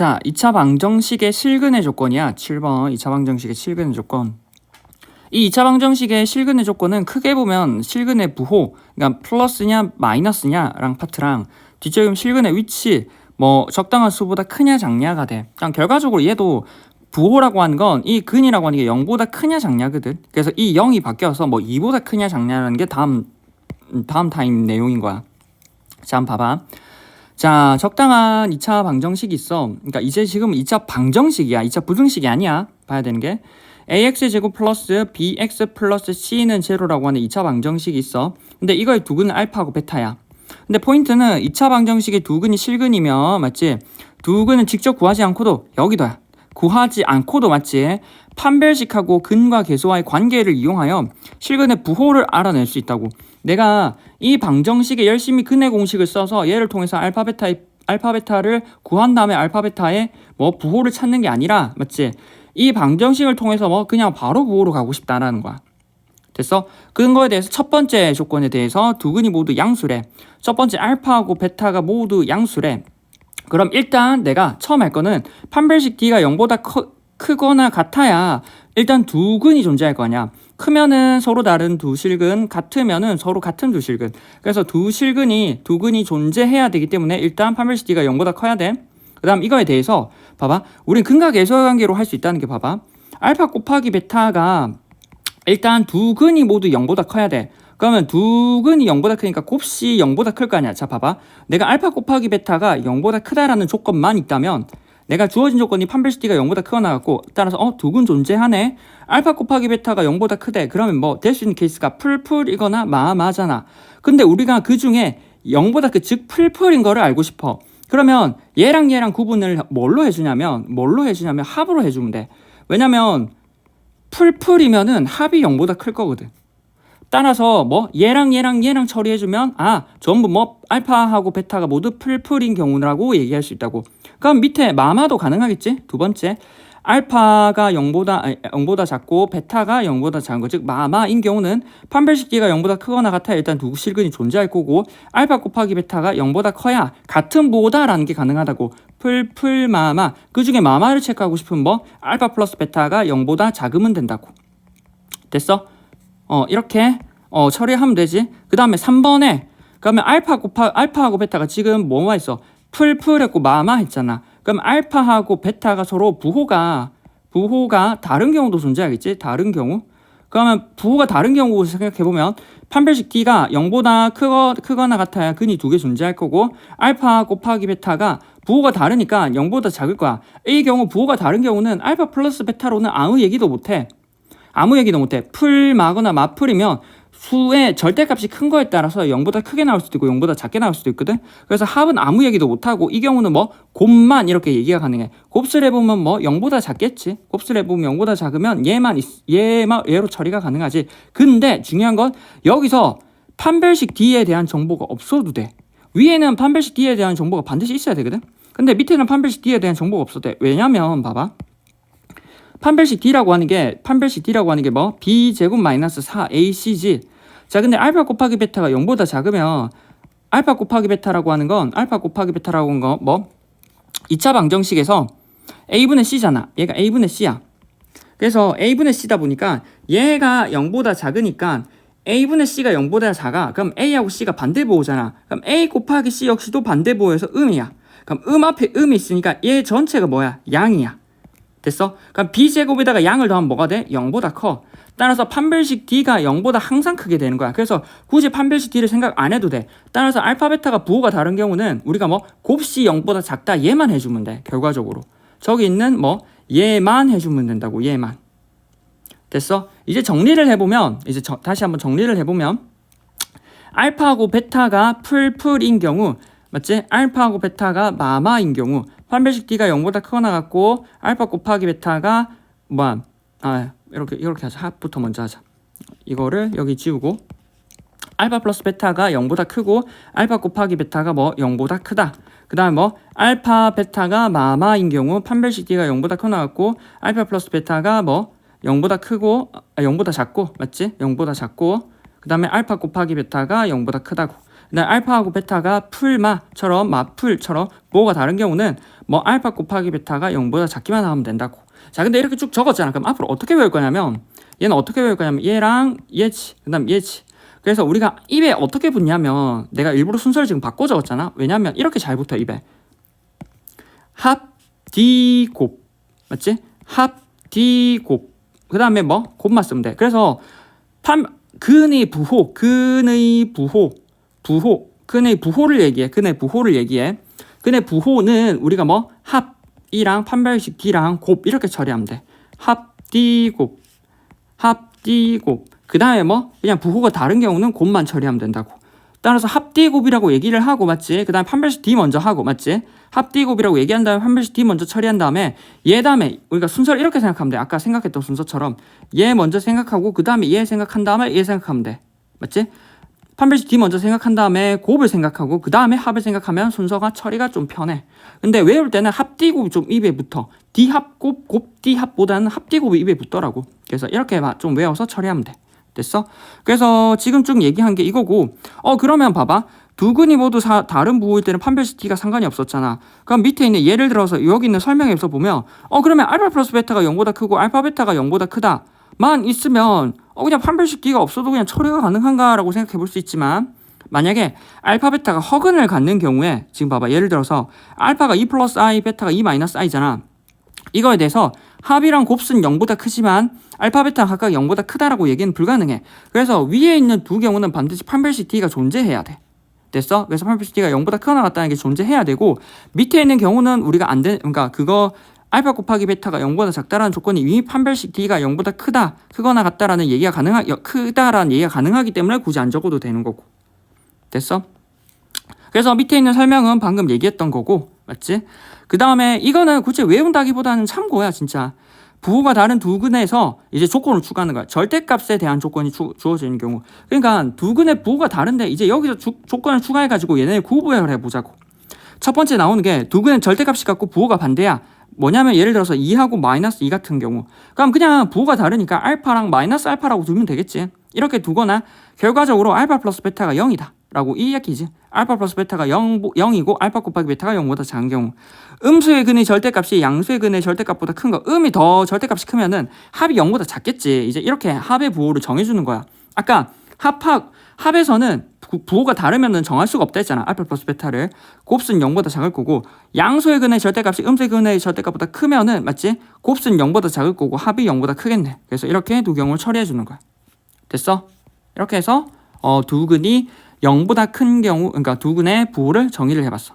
자, 2차 방정식의 실근의 조건이야. 7번 2차 방정식의 실근의 조건. 이 2차 방정식의 실근의 조건은 크게 보면 실근의 부호, 그러니까 플러스냐 마이너스냐랑 파트랑 뒤쪽에 실근의 위치, 뭐 적당한 수보다 크냐 작냐가 돼. 그냥 결과적으로 얘도 부호라고 하는 건이 근이라고 하는 게 0보다 크냐 작냐거든. 그래서 이 0이 바뀌어서 뭐 2보다 크냐 작냐라는 게 다음 다음 타임 내용인 거야. 자, 한번 봐봐. 자, 적당한 2차 방정식이 있어. 그러니까 이제 지금 2차 방정식이야. 2차 부등식이 아니야. 봐야 되는 게. ax 제곱 플러스 bx 플러스 c는 제로라고 하는 2차 방정식이 있어. 근데 이거의 두 근은 알파하고 베타야. 근데 포인트는 2차 방정식의 두 근이 실근이면 맞지? 두 근은 직접 구하지 않고도 여기도야. 구하지 않고도 맞지? 판별식하고 근과 계수와의 관계를 이용하여 실근의 부호를 알아낼 수 있다고. 내가 이 방정식에 열심히 근의 공식을 써서 얘를 통해서 알파 베타의 알파 베타를 구한 다음에 알파 베타의 뭐 부호를 찾는 게 아니라 맞지? 이 방정식을 통해서 뭐 그냥 바로 부호로 가고 싶다라는 거야. 됐어? 근거에 대해서 첫 번째 조건에 대해서 두 근이 모두 양수래. 첫 번째 알파하고 베타가 모두 양수래. 그럼 일단 내가 처음 할 거는 판별식 D가 0보다 커, 크거나 같아야 일단 두 근이 존재할 거 아니야. 크면은 서로 다른 두 실근, 같으면은 서로 같은 두 실근. 그래서 두 실근이 두 근이 존재해야 되기 때문에 일단 D가 0보다 커야 돼. 그다음 이거에 대해서 봐봐. 우린 근과 계수와 관계로 할 수 있다는 게 봐봐. 알파 곱하기 베타가 일단 두 근이 모두 0보다 커야 돼. 그러면 두 근이 0보다 크니까 곱씨 0보다 클 거 아니야. 자, 봐봐. 내가 알파 곱하기 베타가 0보다 크다라는 조건만 있다면 내가 주어진 조건이 판별식 D가 0보다 크거나 같고 따라서 어, 두근 존재하네. 알파 곱하기 베타가 0보다 크대. 그러면 뭐 될 수 있는 케이스가 풀풀이거나 마마잖아. 근데 우리가 그 중에 0보다 그즉 풀풀인 거를 알고 싶어. 그러면 얘랑 얘랑 구분을 뭘로 해주냐면 뭘로 해주냐면 합으로 해주면 돼. 왜냐면 풀풀이면은 합이 0보다 클 거거든. 따라서 뭐 얘랑 얘랑 얘랑 처리해주면 아 전부 뭐 알파하고 베타가 모두 풀풀인 경우라고 얘기할 수 있다고. 그럼 밑에 마마도 가능하겠지? 두 번째. 알파가 0보다 아니, 0보다 작고 베타가 0보다 작은 거. 즉 마마인 경우는 판별식기가 0보다 크거나 같아야 일단 두 실근이 존재할 거고 알파 곱하기 베타가 0보다 커야 같은 보다라는 게 가능하다고. 풀풀 마마. 그 중에 마마를 체크하고 싶으면 뭐 알파 플러스 베타가 0보다 작으면 된다고. 됐어? 어 이렇게 어 처리하면 되지. 그 다음에 3번에 그러면 알파 곱하 알파하고 베타가 지금 뭐가 있어 풀풀했고 마마 했잖아. 그럼 알파하고 베타가 서로 부호가 부호가 다른 경우도 존재하겠지? 다른 경우? 그러면 부호가 다른 경우 생각해 보면 판별식 D가 0보다 크거, 크거나 같아야 근이 두 개 존재할 거고 알파 곱하기 베타가 부호가 다르니까 0보다 작을 거야. 이 경우 부호가 다른 경우는 알파 플러스 베타로는 아무 얘기도 못해 아무 얘기도 못해. 풀 마거나 마풀이면 수의 절대값이 큰 거에 따라서 0보다 크게 나올 수도 있고 0보다 작게 나올 수도 있거든. 그래서 합은 아무 얘기도 못 하고 이 경우는 뭐 곱만 이렇게 얘기가 가능해. 곱슬 해보면 뭐 0보다 작겠지. 곱슬 해보면 0보다 작으면 얘만 있, 얘만 얘로 처리가 가능하지. 근데 중요한 건 여기서 판별식 D에 대한 정보가 없어도 돼. 위에는 판별식 D에 대한 정보가 반드시 있어야 되거든. 근데 밑에는 판별식 D에 대한 정보가 없어도 돼. 왜냐면 봐봐. 판별식 D라고 하는 게 판별식 D라고 하는 게 뭐? B 제곱 마이너스 4ACG. 자, 근데 알파 곱하기 베타가 0보다 작으면 알파 곱하기 베타라고 하는 건 알파 곱하기 베타라고 하는 거 뭐? 2차 방정식에서 A분의 C잖아. 얘가 A분의 C야. 그래서 A분의 C다 보니까 얘가 0보다 작으니까 A분의 C가 0보다 작아. 그럼 A하고 C가 반대보호잖아. 그럼 A 곱하기 C 역시도 반대보호에서 음이야. 그럼 음 앞에 음이 있으니까 얘 전체가 뭐야? 양이야. 됐어? 그럼 b제곱에다가 양을 더하면 뭐가 돼? 0보다 커. 따라서 판별식 d가 0보다 항상 크게 되는 거야. 그래서 굳이 판별식 d를 생각 안 해도 돼. 따라서 알파 베타가 부호가 다른 경우는 우리가 뭐 곱씨 0보다 작다 얘만 해주면 돼. 결과적으로. 저기 있는 뭐 얘만 해주면 된다고 얘만. 됐어? 이제 정리를 해보면 이제 저, 다시 한번 정리를 해보면 알파하고 베타가 풀풀인 경우 맞지? 알파하고 베타가 마마인 경우 판별식 D가 0보다 크거나 같고 알파 곱하기 베타가 뭐야? 아 이렇게 이렇게 하자. 합부터 먼저 하자. 이거를 여기 지우고 알파 플러스 베타가 0보다 크고 알파 곱하기 베타가 뭐? 0보다 크다. 그 다음 뭐? 알파 베타가 마마인 경우 판별식 D가 0보다 크거나 같고 알파 플러스 베타가 뭐? 0보다 크고 아, 0보다 작고 맞지? 0보다 작고 그 다음에 알파 곱하기 베타가 0보다 크다고 그다음 알파하고 베타가 풀마처럼 마풀처럼 뭐가 다른 경우는 뭐 알파 곱하기 베타가 0보다 작기만 하면 된다고. 자, 근데 이렇게 쭉 적었잖아. 그럼 앞으로 어떻게 배울 거냐면 얘는 어떻게 배울 거냐면 얘랑 얘지, 그다음 얘지. 그래서 우리가 입에 어떻게 붙냐면 내가 일부러 순서를 지금 바꿔 적었잖아. 왜냐면 이렇게 잘 붙어 입에. 합, 디, 곱. 맞지? 합, 디, 곱. 그 다음에 뭐? 곱만 쓰면 돼. 그래서 판, 근의 부호, 근의 부호, 부호, 근의 부호를 얘기해. 근의 부호를 얘기해. 근의 부호는 우리가 뭐? 합이랑 판별식 D랑 곱 이렇게 처리하면 돼. 합, D, 곱. 합, D, 곱. 그 다음에 뭐? 그냥 부호가 다른 경우는 곱만 처리하면 된다고. 따라서 합디곱이라고 얘기를 하고 맞지? 그 다음에 판별식 D 먼저 하고 맞지? 합디곱이라고 얘기한 다음에 판별식 D 먼저 처리한 다음에 얘 다음에 우리가 순서를 이렇게 생각하면 돼. 아까 생각했던 순서처럼 얘 먼저 생각하고 그 다음에 얘 생각한 다음에 얘 생각하면 돼. 맞지? 판별식 D 먼저 생각한 다음에 곱을 생각하고 그 다음에 합을 생각하면 순서가 처리가 좀 편해. 근데 외울 때는 합디곱이 좀 입에 붙어. D합 곱, 곱디합보다는 합디곱이 입에 붙더라고. 그래서 이렇게 좀 외워서 처리하면 돼. 됐어? 그래서 지금 쭉 얘기한 게 이거고 어 그러면 봐봐 두 근이 모두 사, 다른 부호일 때는 판별식 D가 상관이 없었잖아 그럼 밑에 있는 예를 들어서 여기 있는 설명에서 보면 어 그러면 알파 플러스 베타가 0보다 크고 알파 베타가 0보다 크다 만 있으면 어 그냥 판별식 D가 없어도 그냥 처리가 가능한가라고 생각해 볼 수 있지만 만약에 알파 베타가 허근을 갖는 경우에 지금 봐봐 예를 들어서 알파가 2 플러스 i 베타가 2 마이너스 i잖아 이거에 대해서 합이랑 곱은 0보다 크지만 알파 베타 각각 0보다 크다라고 얘기는 불가능해. 그래서 위에 있는 두 경우는 반드시 판별식 D가 존재해야 돼. 됐어? 그래서 판별식 D가 0보다 크거나 같다는 게 존재해야 되고 밑에 있는 경우는 우리가 안 돼. 그러니까 그거 알파 곱하기 베타가 0보다 작다라는 조건이 위 판별식 D가 0보다 크다, 크거나 같다라는 얘기가 가능하 크다라는 얘기가 가능하기 때문에 굳이 안 적어도 되는 거고. 됐어? 그래서 밑에 있는 설명은 방금 얘기했던 거고, 맞지? 그 다음에 이거는 굳이 외운다기보다는 참고야, 진짜. 부호가 다른 두 근에서 이제 조건을 추가하는 거야. 절대값에 대한 조건이 주, 주어지는 경우. 그러니까 두 근의 부호가 다른데 이제 여기서 주, 조건을 추가해가지고 얘네 구분을 해보자고. 첫 번째 나오는 게 두 근의 절대값이 같고 부호가 반대야. 뭐냐면 예를 들어서 2하고 마이너스 2 같은 경우. 그럼 그냥 부호가 다르니까 알파랑 마이너스 알파라고 두면 되겠지. 이렇게 두거나 결과적으로 알파 플러스 베타가 0이다. 라고 이 이야기지. 알파 플러스 베타가 0, 0이고 알파 곱하기 베타가 0보다 작은 경우. 음수의 근의 절대값이 양수의 근의 절대값보다 큰 거. 음이 더 절대값이 크면은 합이 0보다 작겠지. 이제 이렇게 합의 부호를 정해주는 거야. 아까 합합 합에서는 부, 부호가 다르면은 정할 수가 없다 했잖아. 알파 플러스 베타를. 곱은 0보다 작을 거고 양수의 근의 절대값이 음수의 근의 절대값보다 크면은 맞지? 곱은 0보다 작을 거고 합이 0보다 크겠네. 그래서 이렇게 두 경우를 처리해 주는 거야. 됐어? 이렇게 해서 어, 두 근이 0보다 큰 경우, 그러니까 두 근의 부호를 정의를 해 봤어.